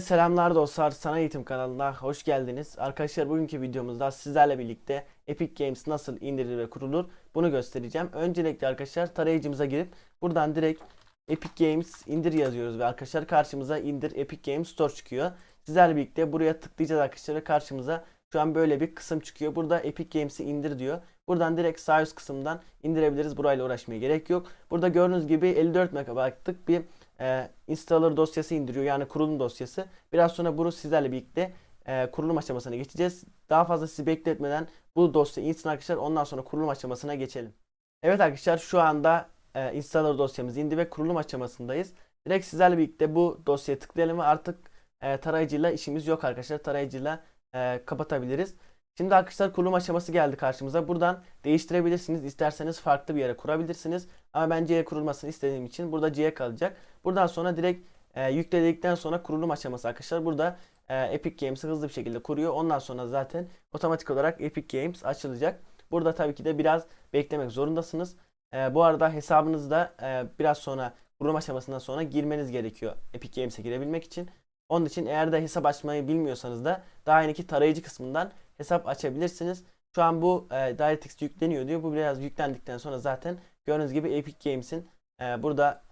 Selamlar dostlar, Sana Eğitim kanalına hoş geldiniz. Arkadaşlar bugünkü videomuzda sizlerle birlikte Epic Games nasıl indirilir ve kurulur bunu göstereceğim. Öncelikle arkadaşlar tarayıcımıza girip buradan direkt Epic Games indir yazıyoruz ve arkadaşlar karşımıza indir Epic Games Store çıkıyor. Sizlerle birlikte buraya tıklayacağız arkadaşlar ve karşımıza şu an böyle bir kısım çıkıyor. Burada Epic Games'i indir diyor. Buradan direkt sağ üst kısımdan indirebiliriz. Burayla uğraşmaya gerek yok. Burada gördüğünüz gibi 54 MB'lık bir e, installer dosyası indiriyor. Yani kurulum dosyası. Biraz sonra bunu sizlerle birlikte e, kurulum aşamasına geçeceğiz. Daha fazla sizi bekletmeden bu dosya insin arkadaşlar. Ondan sonra kurulum aşamasına geçelim. Evet arkadaşlar şu anda e, installer dosyamız indi ve kurulum aşamasındayız. Direkt sizlerle birlikte bu dosyaya tıklayalım ve artık e, tarayıcıyla işimiz yok arkadaşlar. Tarayıcıyla e, kapatabiliriz. Şimdi arkadaşlar kurulum aşaması geldi karşımıza. Buradan değiştirebilirsiniz. İsterseniz farklı bir yere kurabilirsiniz. Ama ben C'ye kurulmasını istediğim için burada C'ye kalacak. Buradan sonra direkt e, yükledikten sonra kurulum aşaması arkadaşlar. Burada e, Epic Games'i hızlı bir şekilde kuruyor. Ondan sonra zaten otomatik olarak Epic Games açılacak. Burada tabii ki de biraz beklemek zorundasınız. E, bu arada hesabınızda e, biraz sonra kurulum aşamasından sonra girmeniz gerekiyor Epic Games'e girebilmek için. Onun için eğer de hesap açmayı bilmiyorsanız da daha yeni tarayıcı kısmından hesap açabilirsiniz. Şu an bu e, DirectX yükleniyor diyor. Bu biraz yüklendikten sonra zaten gördüğünüz gibi Epic Games'in e, burada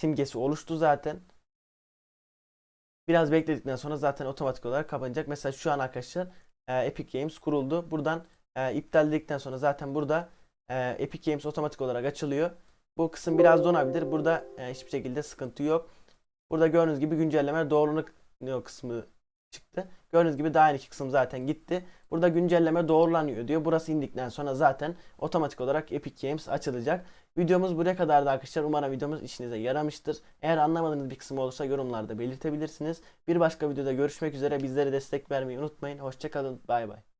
simgesi oluştu zaten. Biraz bekledikten sonra zaten otomatik olarak kapanacak. Mesela şu an arkadaşlar e, Epic Games kuruldu. Buradan e, iptal dedikten sonra zaten burada e, Epic Games otomatik olarak açılıyor. Bu kısım biraz donabilir. Burada e, hiçbir şekilde sıkıntı yok. Burada gördüğünüz gibi güncelleme doğruluk kısmı çıktı. Gördüğünüz gibi daha iki kısım zaten gitti. Burada güncelleme doğrulanıyor diyor. Burası indikten sonra zaten otomatik olarak Epic Games açılacak. Videomuz buraya kadardı arkadaşlar. Umarım videomuz işinize yaramıştır. Eğer anlamadığınız bir kısmı olursa yorumlarda belirtebilirsiniz. Bir başka videoda görüşmek üzere. Bizlere destek vermeyi unutmayın. Hoşçakalın. Bay bay.